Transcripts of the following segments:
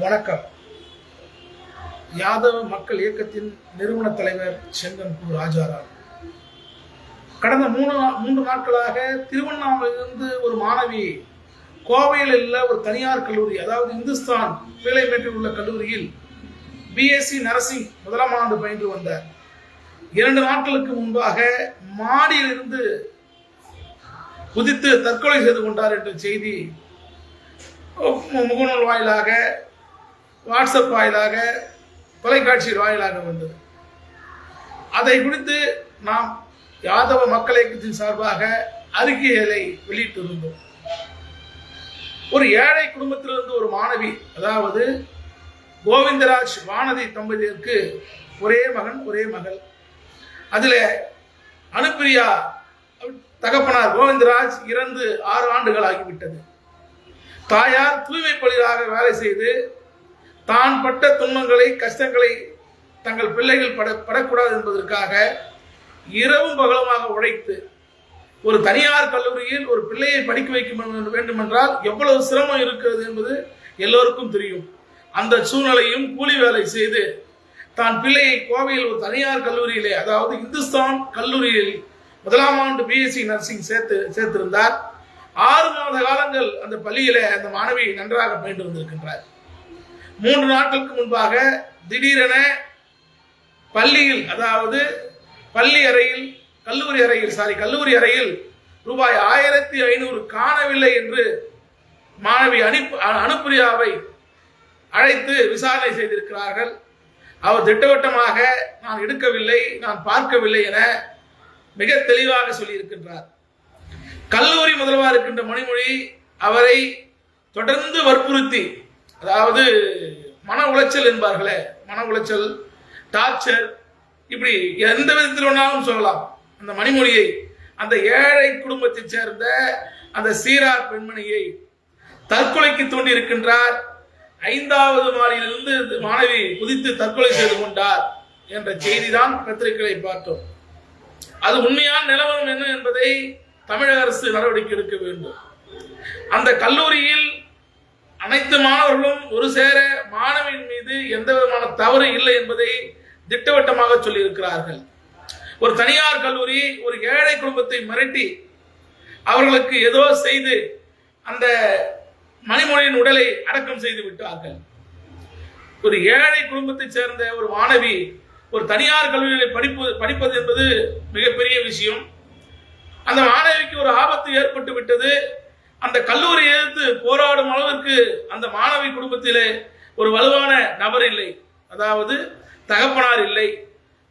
வணக்கம். யாதவ மக்கள் இயக்கத்தின் நிறுவன தலைவர் செங்கன் கு ராஜாராம். கடந்த மூணு மூன்று நாட்களாக திருவண்ணாமலையிலிருந்து ஒரு மாணவி கோவையில் உள்ள ஒரு தனியார் கல்லூரி அதாவது இந்துஸ்தான் வேலைமேட்டில் உள்ள கல்லூரியில் பிஎஸ்சி நர்சிங் முதலாம் ஆண்டு பயின்று வந்தார். இரண்டு நாட்களுக்கு முன்பாக மாடியிலிருந்து குதித்து தற்கொலை செய்து கொண்டார் என்ற செய்தி முகநூல் வாயிலாக வாட்ஸ்அப் வாயிலாக தொலைக்காட்சி வாயிலாக வந்தது. அதை குறித்து நாம் யாதவ மக்கள் இயக்கத்தின் சார்பாக அறிக்கைகளை வெளியிட்டிருந்தோம். ஒரு ஏழை குடும்பத்திலிருந்து ஒரு மாணவி அதாவது கோவிந்தராஜ் வானதி தம்பதியருக்கு ஒரே மகன் ஒரே மகள். அதில் அனுப்பிரியா தகப்பனார் கோவிந்தராஜ் இறந்து ஆறு ஆண்டுகள் ஆகிவிட்டது. தாயார் தூய்மை பள்ளியாக வேலை செய்து தான் பட்ட துன்பங்களை கஷ்டங்களை தங்கள் பிள்ளைகள் பட படக்கூடாது என்பதற்காக இரவும் பகலுமாக உழைத்து ஒரு தனியார் கல்லூரியில் ஒரு பிள்ளையை படிக்க வைக்க வேண்டும் என்றால் எவ்வளவு சிரமம் இருக்கிறது என்பது எல்லோருக்கும் தெரியும். அந்த சூழ்நிலையும் கூலி வேலை செய்து தான் பிள்ளையை கோவையில் ஒரு தனியார் கல்லூரியிலே அதாவது இந்துஸ்தான் கல்லூரியில் முதலாம் ஆண்டு பிஎஸ்சி நர்சிங் சேர்த்து சேர்த்திருந்தார். ஆறு மாத காலங்கள் அந்த பள்ளியிலே அந்த மாணவி நன்றாக பயின்று வந்திருக்கின்றார். மூன்று நாட்களுக்கு முன்பாக திடீரென பள்ளியில் அதாவது பள்ளி அறையில் கல்லூரி அறையில் சாரி கல்லூரி அறையில் ரூபாய் ஆயிரத்தி ஐநூறு காணவில்லை என்று மாணவி அனுப்பு அனுப்பிரியாவை அழைத்து விசாரணை செய்திருக்கிறார்கள். அவர் திட்டவட்டமாக நான் எடுக்கவில்லை நான் பார்க்கவில்லை என மிக தெளிவாக சொல்லியிருக்கின்றார். கல்லூரி முதல்வர் இருக்கின்ற மணிமொழி அவரை தொடர்ந்து வற்புறுத்தி அதாவது மன உளைச்சல் என்பார்களே மன உளைச்சல் டார்ச்சர் இப்படி எந்த விதத்தில் வேணாலும் சொல்லலாம். அந்த மணிமொழியை அந்த ஏழை குடும்பத்தைச் சேர்ந்த அந்த சீரார் பெண்மணியை தற்கொலைக்கு தூண்டி இருக்கின்றார் ஐந்தாவது மாடியிலிருந்து மாணவி குதித்து தற்கொலை செய்து கொண்டார் என்ற செய்திதான் பத்திரிகைகளை பார்த்தோம். அது உண்மையான நிலவரம் என்ன என்பதை தமிழக அரசு நடவடிக்கை எடுக்க வேண்டும். அந்த கல்லூரியில் அனைத்து மாணவர்களும் ஒரு சேர மாணவியின் மீது எந்த விதமான தவறு இல்லை என்பதை திட்டவட்டமாக சொல்லியிருக்கிறார்கள். ஒரு தனியார் கல்லூரி ஒரு ஏழை குடும்பத்தை மிரட்டி அவர்களுக்கு ஏதோ செய்து அந்த மணிமொழியின் உடலை அடக்கம் செய்து விட்டார்கள். ஒரு ஏழை குடும்பத்தைச் சேர்ந்த ஒரு மாணவி ஒரு தனியார் கல்லூரியில் படிப்பு படிப்பது என்பது மிகப்பெரிய விஷயம். அந்த மாணவிக்கு ஒரு ஆபத்து ஏற்பட்டு விட்டது. அந்த கல்லூரி எதிர்த்து போராடும் அளவிற்கு அந்த மாணவி குடும்பத்திலே ஒரு வலுவான நபர் இல்லை. அதாவது தகப்பனார் இல்லை.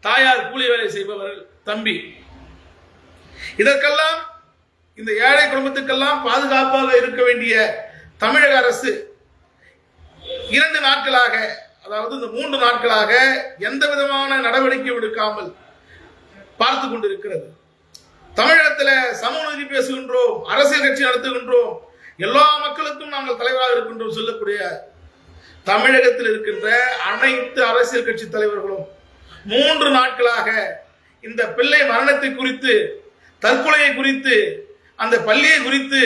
தாயார் கூலி வேலை செய்பவர்கள் தம்பி. இதற்கெல்லாம் இந்த ஏழை குடும்பத்துக்கெல்லாம் பாதுகாப்பாக இருக்க வேண்டிய தமிழக அரசு இரண்டு நாட்களாக அதாவது இந்த மூன்று நாட்களாக எந்த விதமான நடவடிக்கை எடுக்காமல் பார்த்து கொண்டிருக்கிறது. தமிழகத்தில் சமூக நீதி பேசுகின்றோம் அரசியல் கட்சி நடத்துகின்றோம். எல்லா மக்களுக்கும் நாங்கள் தலைவராக இருக்கின்றோம் சொல்லக்கூடிய தமிழகத்தில் இருக்கின்ற அனைத்து அரசியல் கட்சி தலைவர்களும் மூன்று நாட்களாக இந்த பிள்ளை மரணத்தை குறித்து தற்கொலையை குறித்து அந்த பள்ளியை குறித்து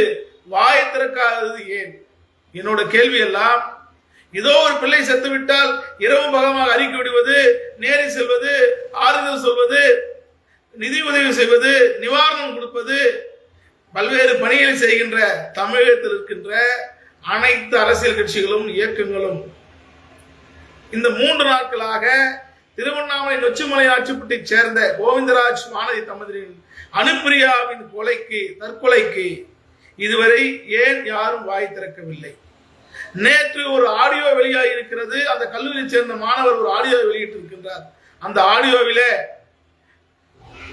வாய திறக்காதது ஏன்? என்னோட கேள்வி எல்லாம் ஏதோ ஒரு பிள்ளை செத்துவிட்டால் இரவு பகமாக அறிக்கை விடுவது நேரில் செல்வது ஆறுதல் சொல்வது நிதி உதவி செய்வது நிவாரணம் கொடுப்பது பல்வேறு பணிகளை செய்கின்ற தமிழகத்தில் இருக்கின்ற அனைத்து அரசியல் கட்சிகளும் இயக்கங்களும் இந்த மூன்று நாட்களாக திருவண்ணாமலை நொச்சிமலை ஆட்சிப்பட்டை சேர்ந்த கோவிந்தராஜ் வானதி தம்பதியின் அனுப்பிரியாவின் கொலைக்கு தற்கொலைக்கு இதுவரை ஏன் யாரும் வாய் திறக்கவில்லை? நேற்று ஒரு ஆடியோ வெளியாகி இருக்கிறது அந்த கல்லூரியை சேர்ந்த மாணவர் ஒரு ஆடியோ வெளியிட்டிருக்கின்றார். அந்த ஆடியோவிலே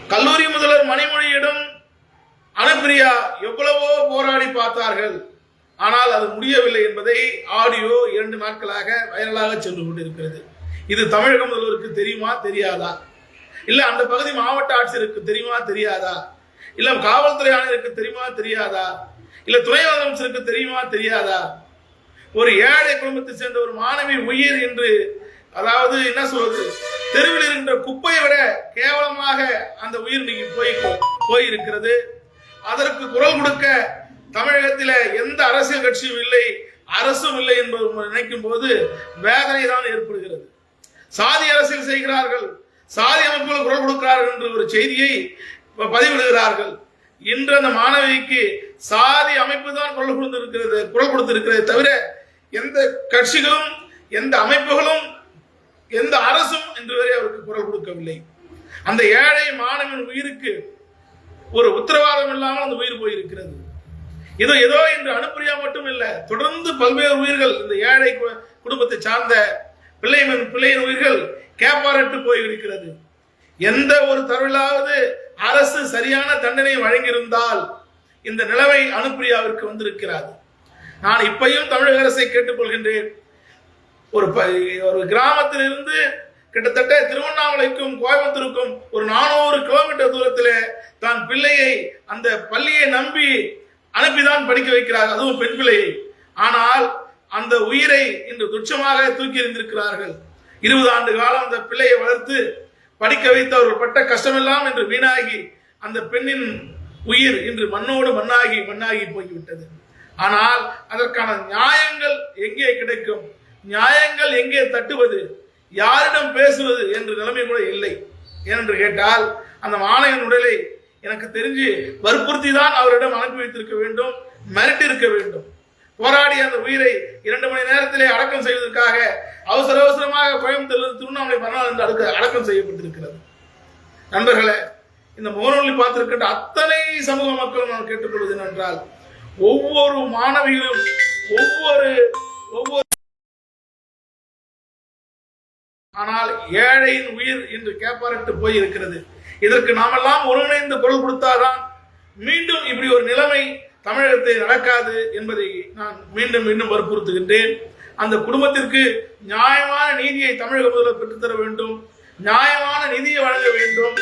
கல்லூரி முதல்வர் மணிமொழியிடம் அனுப்பிரியா எவ்வளவோ போராடி பார்த்தார்கள். ஆனால் அது முடியவில்லை என்பதை ஆடியோ இரண்டு நாட்களாக வைரலாக சென்று கொண்டிருக்கிறது. இது தமிழக முதல்வருக்கு தெரியுமா தெரியாதா? இல்ல அந்த பகுதி மாவட்ட ஆட்சியருக்கு தெரியுமா தெரியாதா? இல்ல காவல்துறை ஆணையருக்கு தெரியுமா தெரியாதா? இல்ல துணை முதலமைச்சருக்கு தெரியுமா தெரியாதா? ஒரு ஏழை குடும்பத்தை சேர்ந்த ஒரு மாணவி உயிர் என்று அதாவது என்ன சொல்றது? தெருவில் இருக்கின்ற குப்பையை விட கேவலமாக அந்த உயிர் நீங்க போய் போயிருக்கிறது. அதற்கு குரல் கொடுக்க தமிழகத்தில் எந்த அரசியல் கட்சியும் இல்லை அரசும் இல்லை என்பது நினைக்கும் போது வேதனை தான் ஏற்படுகிறது. சாதி அரசியல் செய்கிறார்கள் சாதி அமைப்புகள் குரல் கொடுக்கிறார்கள் என்ற ஒரு செய்தியை ப- பதிவிடுகிறார்கள். இன்று அந்த மாணவிக்கு சாதி அமைப்பு தான் குரல் கொடுத்திருக்கிறது குரல் கொடுத்திருக்கிறது தவிர எந்த கட்சிகளும் எந்த அமைப்புகளும் எந்த அரசும் இன்று வரை அவருக்கு குரல் கொடுக்கவில்லை. அந்த ஏழை மாணவன் உயிருக்கு ஒரு உத்தரவாதம் இல்லாமல் அந்த உயிர் போயிருக்கிறது. இது ஏதோ இன்று அனுப்பிரியா மட்டும் இல்லை தொடர்ந்து பல்வேறு உயிர்கள் இந்த ஏழை கு- குடும்பத்தை சார்ந்த பிள்ளையின் பிள்ளையின் உயிர்கள் கேப்பாரட்டு போயிருக்கிறது. எந்த ஒரு தருளாவது அரசு சரியான தண்டனை வழங்கியிருந்தால் இந்த நிலைமை அனுப்பிரியாவிற்கு வந்திருக்கிறது. நான் இப்பையும் தமிழக அரசை கேட்டுக்கொள்கின்றேன். ஒரு ப- ஒரு கிராமத்திலிருந்து கிட்டத்தட்ட திருவண்ணாமலைக்கும் கோயம்புத்தூருக்கும் ஒரு நானூறு தான் பிள்ளையை அந்த பள்ளியை நம்பி அனுப்பிதான் படிக்க வைக்கிறார் அதுவும் பெண் பிள்ளையை ஆனால் அந்த உயிரை இன்று துச்சமாக தூக்கி எறிந்திருக்கிறார்கள். இருபது ஆண்டு காலம் அந்த பிள்ளையை வளர்த்து படிக்க வைத்து அவர்கள் பட்ட கஷ்டமெல்லாம் என்று வீணாகி அந்த பெண்ணின் உயிர் இன்று மண்ணோடு மண்ணாகி மண்ணாகி போய்விட்டது. ஆனால் அதற்கான நியாயங்கள் எங்கே கிடைக்கும்? நியாயங்கள் எங்கே தட்டுவது? யாரிடம் பேசுவது என்று நிலைமை கூட இல்லை. ஏனென்று கேட்டால் அந்த மாணவன் உடலை எனக்கு தெரிஞ்சு வற்புறுத்தி தான் அவரிடம் அனுப்பி வைத்திருக்க வேண்டும் மிரட்டி இருக்க வேண்டும். போராடி அந்த உயிரை இரண்டு மணி நேரத்திலே அடக்கம் செய்வதற்காக அவசர அவசரமாக கோயம்புத்தூர் திருவண்ணாமலை மறுநாள் என்று அடுக்க அடக்கம் செய்யப்பட்டிருக்கிறது. நண்பர்களே இந்த முகநூலில் பார்த்திருக்கின்ற அத்தனை சமூக மக்களும் நான் கேட்டுக்கொள்வது என்றால் ஒவ்வொரு மாணவியிலும் ஒவ்வொரு ஒவ்வொரு ஆனால் ஏழையின் உயிர் இன்று கேப்பாரட்டு போய் இருக்கிறது இதற்கு நாமெல்லாம் ஒருங்கிணைந்து குரல் கொடுத்தால்தான் மீண்டும் இப்படி ஒரு நிலைமை தமிழகத்தில் நடக்காது என்பதை நான் மீண்டும் மீண்டும் வற்புறுத்துகின்றேன். அந்த குடும்பத்திற்கு நியாயமான நீதியை தமிழக முதல்வர் பெற்றுத்தர வேண்டும். நியாயமான நிதியை வழங்க வேண்டும்.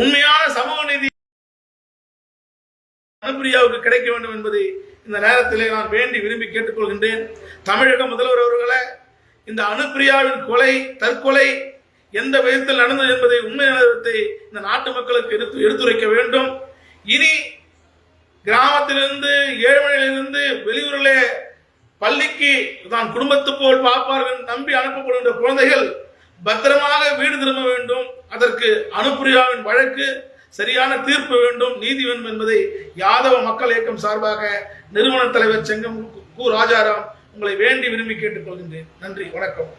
உண்மையான சமூக நிதி அனுப்பிரியாவுக்கு கிடைக்க வேண்டும் என்பதை இந்த நேரத்திலே நான் வேண்டி விரும்பி கேட்டுக்கொள்கின்றேன். தமிழக முதல்வர் அவர்களை இந்த அனுப்பிரியாவின் கொலை தற்கொலை எந்த விதத்தில் நடந்தது என்பதை உண்மை நிலவரத்தை இந்த நாட்டு மக்களுக்கு எடுத்து எடுத்துரைக்க வேண்டும். இனி கிராமத்திலிருந்து ஏழ்மையிலிருந்து வெளியூரிலே பள்ளிக்கு தான் குடும்பத்து போல் பார்ப்பார்கள் நம்பி அனுப்பப்படுகின்ற குழந்தைகள் பத்திரமாக வீடு திரும்ப வேண்டும். அதற்கு அனுப்பிரியாவின் வழக்கு சரியான தீர்ப்பு வேண்டும் நீதி வேண்டும் என்பதை யாதவ மக்கள் இயக்கம் சார்பாக நிறுவன தலைவர் செங்கம் கு ராஜாராம் உங்களை வேண்டி விரும்பி கேட்டுக்கொள்கின்றேன். நன்றி வணக்கம்.